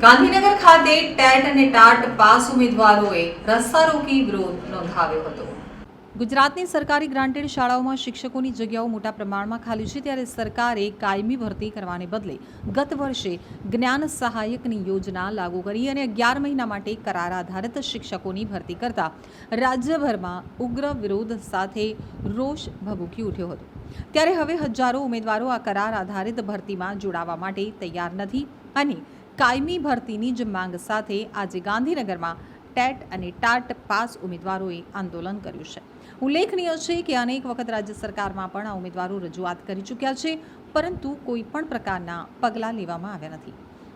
ગાંધીનગર ખાતે ટેટ અને TAT pass ઉમેદવારોએ રસ્તા વિરોધ નોંધાવ્યો હતો. ગુજરાતની સરકારી ગ્રાન્ટેડ શાળાઓમાં શિક્ષકોની જગ્યાઓ મોટા પ્રમાણમાં ખાલી છે, ત્યારે સરકારે કાયમી ભરતી કરવાને બદલે ગત વર્ષે જ્ઞાન સહાયકની યોજના લાગુ કરી અને અગિયાર મહિના માટે કરાર આધારિત શિક્ષકોની ભરતી કરતા રાજ્યભરમાં ઉગ્ર વિરોધ સાથે રોષ ભભૂકી ઉઠ્યો હતો. ત્યારે હવે હજારો ઉમેદવારો આ કરાર આધારિત ભરતીમાં જોડાવા માટે તૈયાર નથી અને કાયમી ભરતીની જ માંગ સાથે આજે ગાંધીનગરમાં ટેટ અને ટાટ પાસ ઉમેદવારોએ આંદોલન કર્યું છે. ઉલ્લેખનીય છે કે અનેક વખત રાજ્ય સરકારમાં પણ આ ઉમેદવારો રજૂઆત કરી ચૂક્યા છે, પરંતુ કોઈ પણ પ્રકારના પગલાં લેવામાં આવ્યા નથી.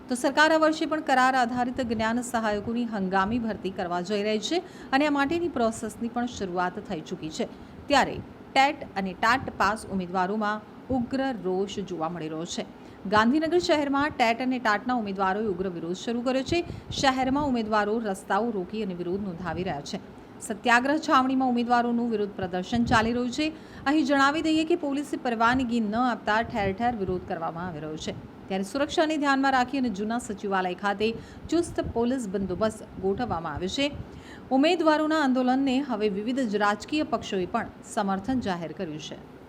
તો સરકાર આ વર્ષે પણ કરાર આધારિત જ્ઞાન સહાયકોની હંગામી ભરતી કરવા જઈ રહી છે અને આ માટેની પ્રોસેસની પણ શરૂઆત થઈ ચૂકી છે. ત્યારે ટેટ અને ટાટ પાસ ઉમેદવારોમાં ઉગ્ર રોષ જોવા મળી રહ્યો છે. ગાંધીનગર શહેરમાં ટેટ અને ટાટના ઉમેદવારોએ ઉગ્ર વિરોધ શરૂ કર્યો છે. શહેરમાં ઉમેદવારો રસ્તાઓ રોકી અને વિરોધ નોંધાવી રહ્યા છે. સત્યાગ્રહ છાવણીમાં ઉમેદવારોનું વિરોધ પ્રદર્શન ચાલી રહ્યું છે. અહીં જણાવી દઈએ કે પોલીસે પરવાનગી ન આપતા ઠેર ઠેર વિરોધ કરવામાં આવી રહ્યો છે. ત્યારે સુરક્ષાને ધ્યાનમાં રાખી અને જૂના સચિવાલય ખાતે ચુસ્ત પોલીસ બંદોબસ્ત ગોઠવવામાં આવ્યો છે. ઉમેદવારોના આંદોલનને હવે વિવિધ રાજકીય પક્ષોએ પણ સમર્થન જાહેર કર્યું છે.